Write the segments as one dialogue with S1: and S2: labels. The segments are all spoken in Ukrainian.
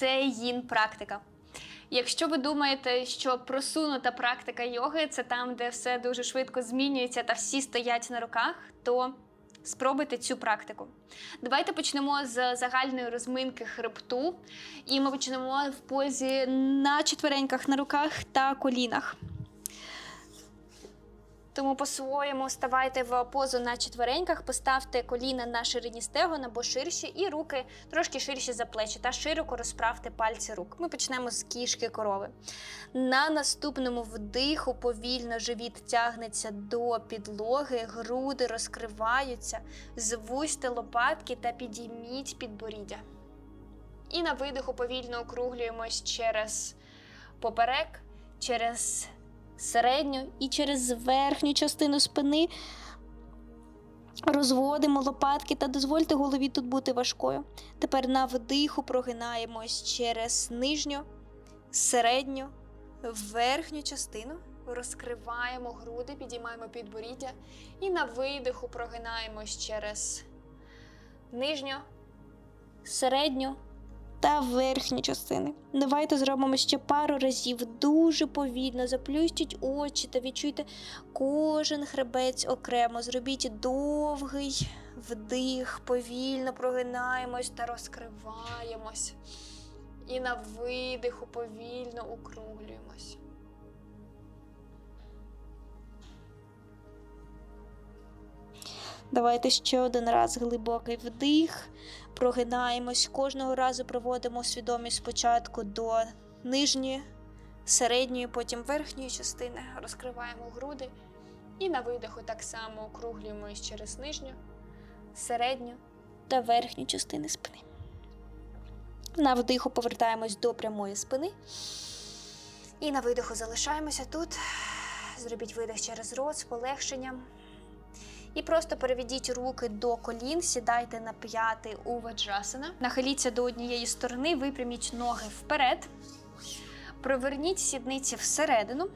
S1: це їн практика. Якщо ви думаєте, що просунута практика йоги це там, де все дуже швидко змінюється та всі стоять на руках, то спробуйте цю практику. Давайте почнемо з загальної розминки хребту, і ми почнемо в позі на четвереньках на руках та колінах. Тому по-своєму ставайте в позу на четвереньках, поставте коліна на ширині стегон або ширші, і руки трошки ширші за плечі та широко розправте пальці рук. Ми почнемо з кішки корови. На наступному вдиху повільно живіт тягнеться до підлоги, груди розкриваються, звузьте лопатки та підійміть підборіддя. І на видиху повільно округлюємось через поперек, через середню і через верхню частину спини. Розводимо лопатки та дозвольте голові тут бути важкою. Тепер на вдиху прогинаємось через нижню, середню, верхню частину. Розкриваємо груди, підіймаємо підборіддя. І на видиху прогинаємось через нижню, середню та верхні частини. Давайте зробимо ще пару разів дуже повільно. Заплющіть очі та відчуйте кожен хребець окремо. Зробіть довгий вдих, повільно прогинаємось та розкриваємось. І на видиху повільно округлюємось. Давайте ще один раз глибокий вдих, прогинаємось. Кожного разу проводимо свідомість спочатку до нижньої, середньої, потім верхньої частини. Розкриваємо груди. І на видиху так само округлюємось через нижню, середню та верхню частини спини. На вдиху повертаємось до прямої спини. І на видиху залишаємося тут. Зробіть видих через рот з полегшенням. І просто переведіть руки до колін, сідайте на п'яти у ваджасана. Нахиліться до однієї сторони, випряміть ноги вперед. Проверніть сідниці всередину.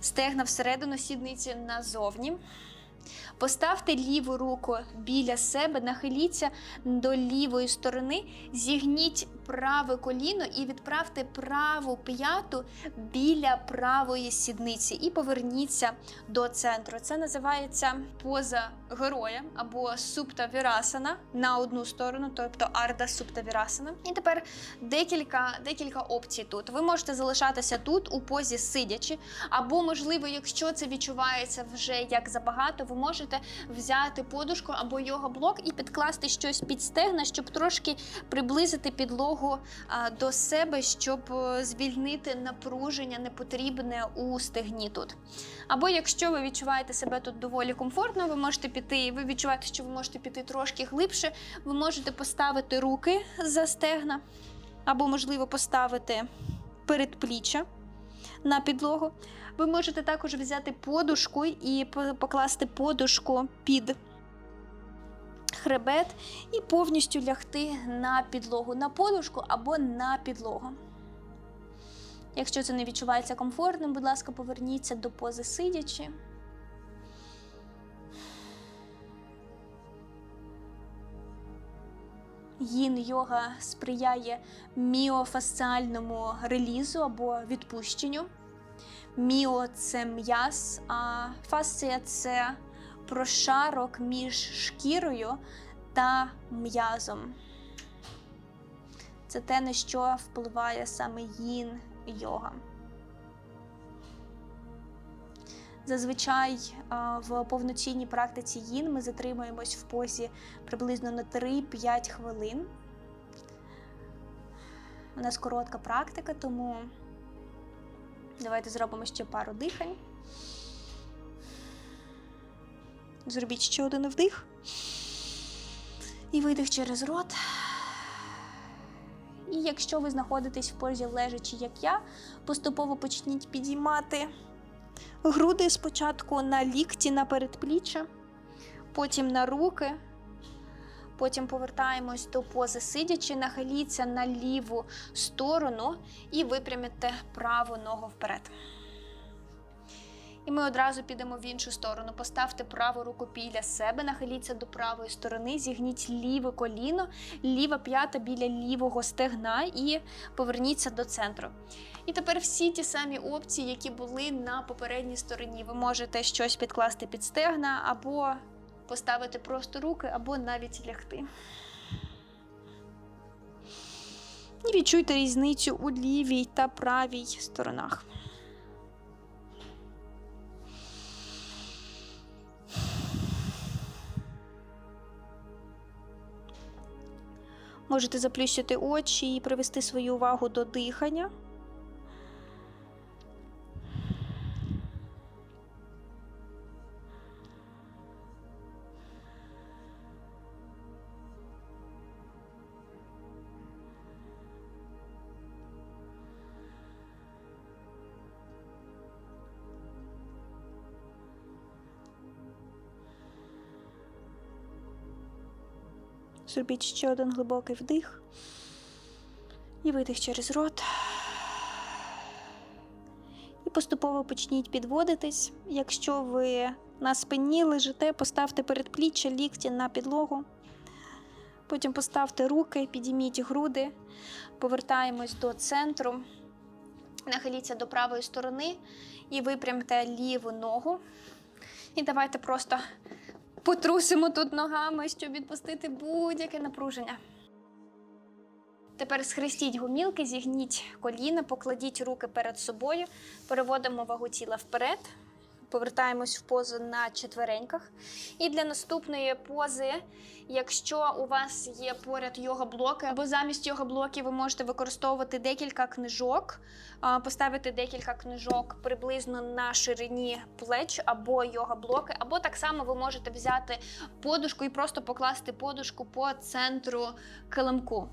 S1: Стегна всередину, сідниці назовні. Поставте ліву руку біля себе, нахиліться до лівої сторони, зігніть праве коліно і відправте праву п'яту біля правої сідниці і поверніться до центру. Це називається поза героя або супта вірасана на одну сторону, тобто арда супта вірасана. І тепер декілька, декілька опцій тут. Ви можете залишатися тут у позі сидячи, або, можливо, якщо це відчувається вже як забагато, ви можете взяти подушку або йога-блок і підкласти щось під стегна, щоб трошки приблизити підлогу а, до себе, щоб е, звільнити напруження непотрібне у стегні тут. Або якщо ви відчуваєте себе тут доволі комфортно, ви можете піти, ви відчуваєте, що ви можете піти трошки глибше, ви можете поставити руки за стегна, або, можливо, поставити передпліччя на підлогу. Ви можете також взяти подушку і покласти подушку під хребет і повністю лягти на підлогу, на подушку або на підлогу. Якщо це не відчувається комфортним, будь ласка, поверніться до пози сидячи. Їн йога сприяє міофасціальному релізу або відпущенню. Міо це м'яз, а фасція це прошарок між шкірою та м'язом. Це те, на що впливає саме їн йога. Зазвичай в повноцінній практиці їн ми затримуємось в позі приблизно на 3-5 хвилин. У нас коротка практика, тому давайте зробимо ще пару дихань. Зробіть ще один вдих. І видих через рот. І якщо ви знаходитесь в позі лежачи, як я, поступово почніть підіймати груди спочатку на лікті, на передпліччя, потім на руки. Потім повертаємось до пози сидячи, нахиліться на ліву сторону і випрямите праву ногу вперед. І ми одразу підемо в іншу сторону. Поставте праву руку біля себе, нахиліться до правої сторони, зігніть ліве коліно, ліва п'ята біля лівого стегна і поверніться до центру. І тепер всі ті самі опції, які були на попередній стороні. Ви можете щось підкласти під стегна, або поставити просто руки, або навіть лягти. І відчуйте різницю у лівій та правій сторонах. Можете заплющити очі і привести свою увагу до дихання. Зробіть ще один глибокий вдих і видих через рот. І поступово почніть підводитись. Якщо ви на спині лежите, поставте передпліччя, лікті на підлогу. Потім поставте руки, підійміть груди, повертаємось до центру, нахиліться до правої сторони і випрямте ліву ногу. І давайте просто потрусимо тут ногами, щоб відпустити будь-яке напруження. Тепер схрестіть гумілки, зігніть коліна, покладіть руки перед собою, переводимо вагу тіла вперед, повертаємось в позу на четвереньках. І для наступної пози, якщо у вас є поряд йога-блоки, або замість йога-блоків ви можете використовувати декілька книжок, поставити декілька книжок приблизно на ширині плеч або йога-блоки, або так само ви можете взяти подушку і просто покласти подушку по центру килимку.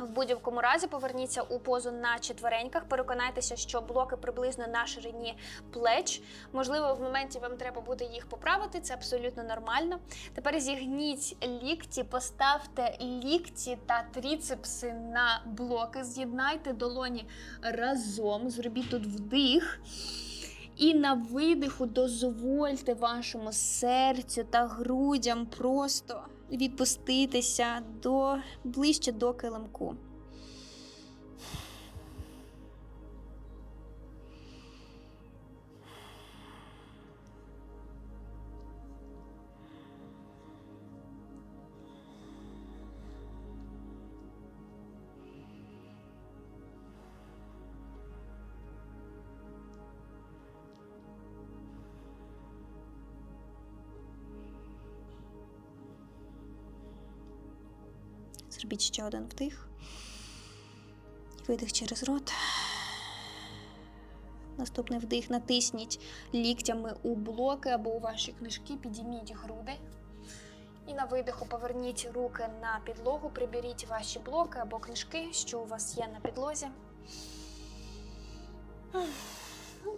S1: В будь-якому разі поверніться у позу на четвереньках. Переконайтеся, що блоки приблизно на ширині плеч. Можливо, в моменті вам треба буде їх поправити, це абсолютно нормально. Тепер зігніть лікті, поставте лікті та тріцепси на блоки, з'єднайте долоні разом, зробіть тут вдих. І на видиху дозвольте вашому серцю та грудям просто відпуститися до, ближче до килимку. Зробіть ще один вдих. І видих через рот. Наступний вдих натисніть ліктями у блоки або у ваші книжки, підійміть груди. І на видиху поверніть руки на підлогу, приберіть ваші блоки або книжки, що у вас є на підлозі.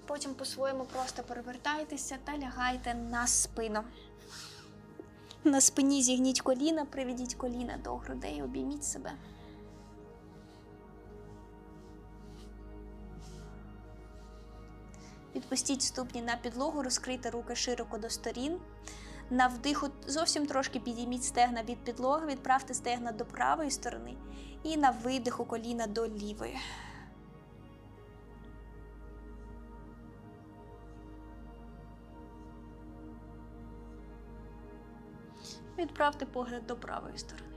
S1: Потім по-своєму просто перевертайтеся та лягайте на спину. На спині зігніть коліна, приведіть коліна до грудей, обійміть себе. Відпустіть ступні на підлогу, розкрийте руки широко до сторін. На вдиху зовсім трошки підійміть стегна від підлоги, відправте стегна до правої сторони і на видиху коліна до лівої. Відправте погляд до правої сторони.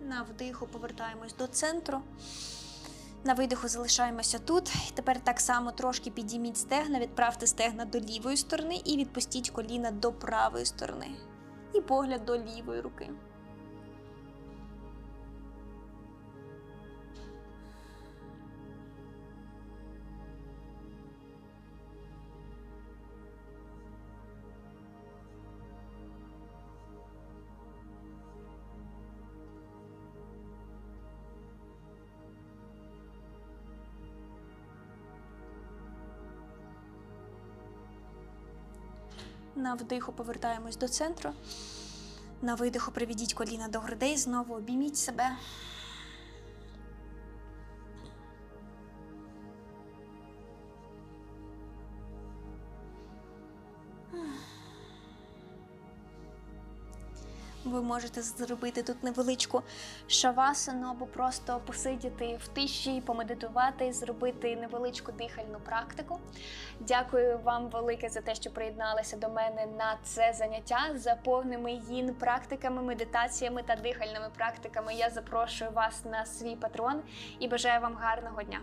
S1: На вдиху повертаємось до центру. На видиху залишаємося тут. Тепер так само трошки підійміть стегна, відправте стегна до лівої сторони і відпустіть коліна до правої сторони. І погляд до лівої руки. На вдиху повертаємось до центру. На видиху приведіть коліна до грудей, знову обійміть себе. Ви можете зробити тут невеличку шавасану або просто посидіти в тиші, помедитувати, зробити невеличку дихальну практику. Дякую вам велике за те, що приєдналися до мене на це заняття. За повними їн практиками, медитаціями та дихальними практиками. Я запрошую вас на свій патрон і бажаю вам гарного дня.